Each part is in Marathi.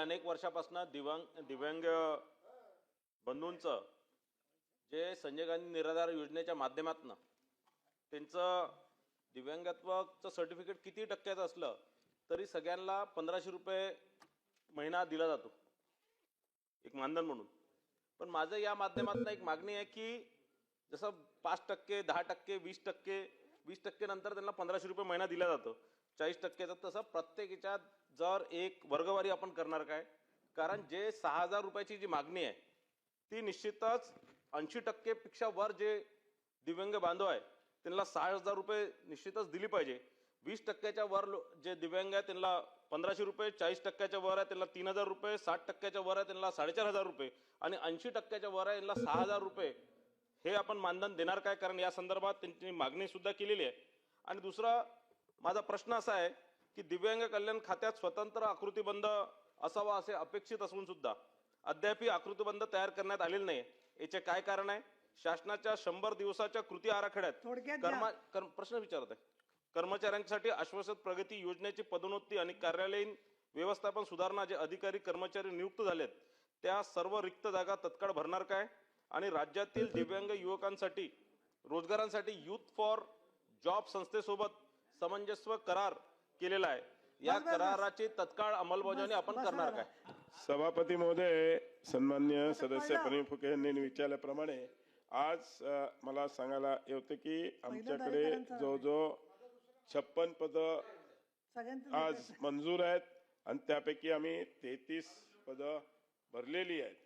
अनेक वर्षापासून दिव्यांग दिव्यांग बंधूंचं जे संजय गांधी निराधार योजनेच्या माध्यमातून त्यांचं दिव्यांगत्वाचं सर्टिफिकेट किती टक्क्याचं असलं तरी सगळ्यांना पंधराशे रुपये महिना दिला जातो. एक मानधन म्हणून. पण माझं या माध्यमातून एक मागणी आहे की जसं पाच टक्के दहा टक्के वीस टक्के वीस टक्के नंतर त्यांना पंधराशे रुपये महिना दिला जातो. चाळीस टक्क्याचा तसं प्रत्येकीच्या जर एक वर्गवारी आपण करणार काय? कारण जे सहा हजार रुपयाची जी मागणी आहे ती निश्चितच ऐंशी टक्केपेक्षा वर जे दिव्यांग बांधव आहे त्यांना सहा हजार रुपये निश्चितच दिली पाहिजे. वीस टक्क्याच्या वर जे दिव्यांग आहे त्यांना पंधराशे रुपये चाळीस टक्क्याच्या वर आहे त्यांना तीन हजार रुपये साठ टक्क्याच्या वर आहे त्यांना साडेचार हजार रुपये आणि ऐंशी टक्क्याच्या वर आहे त्यांना सहा हजार रुपये हे आपण मानधन देणार काय? कारण या संदर्भात त्यांची मागणी सुद्धा केलेली आहे. आणि दुसरा माझा प्रश्न असा आहे की दिव्यांग कल्याण खात्यात स्वतंत्र आकृतीबंध असावा असे अपेक्षित असून सुद्धा अद्याप आकृतीबंध तयार करण्यात आलेले नाही. याचे काय कारण आहे? शासनाच्या शंभर दिवसाच्या कृती आराखड्यात. कर्मा कर्म- प्रश्न विचारत आहे कर्मचाऱ्यांसाठी आश्वासित प्रगती योजनेची पदोन्नती आणि कार्यालयीन व्यवस्थापन सुधारणा जे अधिकारी कर्मचारी नियुक्त झालेत त्या सर्व रिक्त जागा तत्काळ भरणार काय? आणि राज्यातील दिव्यांग युवकांसाठी रोजगारांसाठी युथ फॉर जॉब संस्थेसोबत समंजस्व करार केलेला आहे. या. कराराची तत्काळ अंमलबजावणी आपण करणार. काय? सभापती महोदय सन्मान्य सदस्य प्रणित फुके यांनी विचारल्याप्रमाणे आज मला सांगायला येतं की आमच्याकडे अधिकाऱ्यांचा- जवळजवळ छप्पन पद आज मंजूर आहेत आणि त्यापैकी आम्ही तेहतीस पद भरलेली आहेत.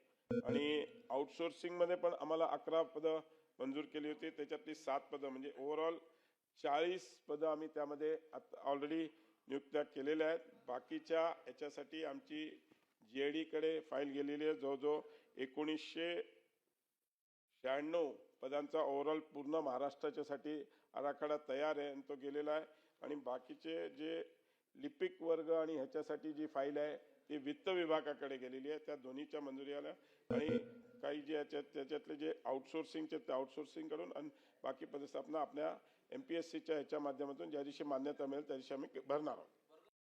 आणि आउटसोर्सिंगमध्ये पण आम्हाला अकरा पदं मंजूर केली होती. त्याच्यातली सात पदं म्हणजे ओव्हरऑल चाळीस पदं आम्ही त्यामध्ये ऑलरेडी नियुक्त्या केलेल्या आहेत. बाकीच्या याच्यासाठी आमची जी ए डीकडे फाईल गेलेली आहे. जवळजवळ एकोणीसशे शहाण्णव पदांचा ओव्हरऑल पूर्ण महाराष्ट्राच्यासाठी आराखडा तयार आहे आणि तो गेलेला आहे. आणि बाकीचे जे लिपिक वर्ग आणि ह्याच्यासाठी जी फाईल आहे ती वित्त विभागाकडे गेलेली आहे त्या दोन्हीच्या मंजुरी आल्या आणि काही जे याच्यात त्याच्यातले जे आउटसोर्सिंगचे ते आउटसोर्सिंग करून आणि बाकी पदस्थापना आपल्या एम पी एस सीच्या ह्याच्या माध्यमातून ज्या दिवशी मान्यता मिळेल त्या दिवशी आम्ही भरणार आहोत.